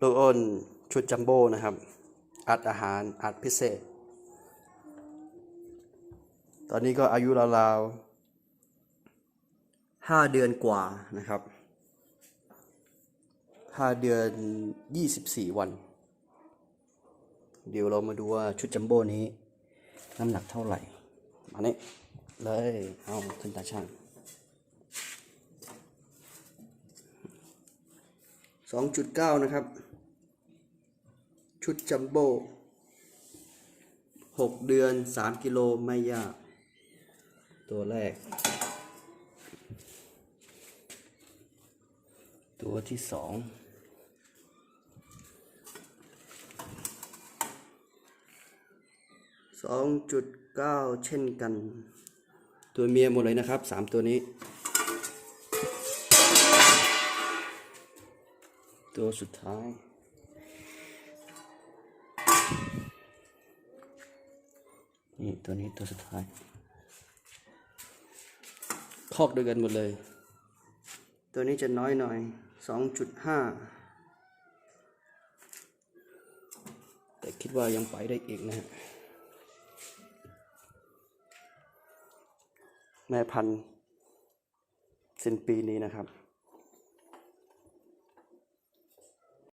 ลูกอ้นชุดจัมโบ้นะครับ อัดอาหารอัดพิเศษ ตอนนี้ก็อายุราวๆห้าเดือนกว่านะครับห้าเดือนยี่สิบสี่วัน เดี๋ยวเรามาดูว่าชุดจัมโบ้นี้ น้ำหนักเท่าไหร่มาเนี่เลย เอาขึ้นตาช่าง สองจุดเก้านะครับ ชุดจัมโบ้หกเดือนสามกิโลไม่ยาก ตัวแรก ตัวที่สองสองจุดเก้าเช่นกัน ตัวเมียหมดเลยนะครับสามตัวนี้ ตัวสุดท้ายนี่ตัวนี้ตัวสุดท้ายคอกเดียกันหมดเลย ตัวนี้จะน้อยหน่อยสองจุดห้าแต่คิดว่ายังไปได้อีกนะฮะแม่พันธุ์สิ้นปีนี้นะครับ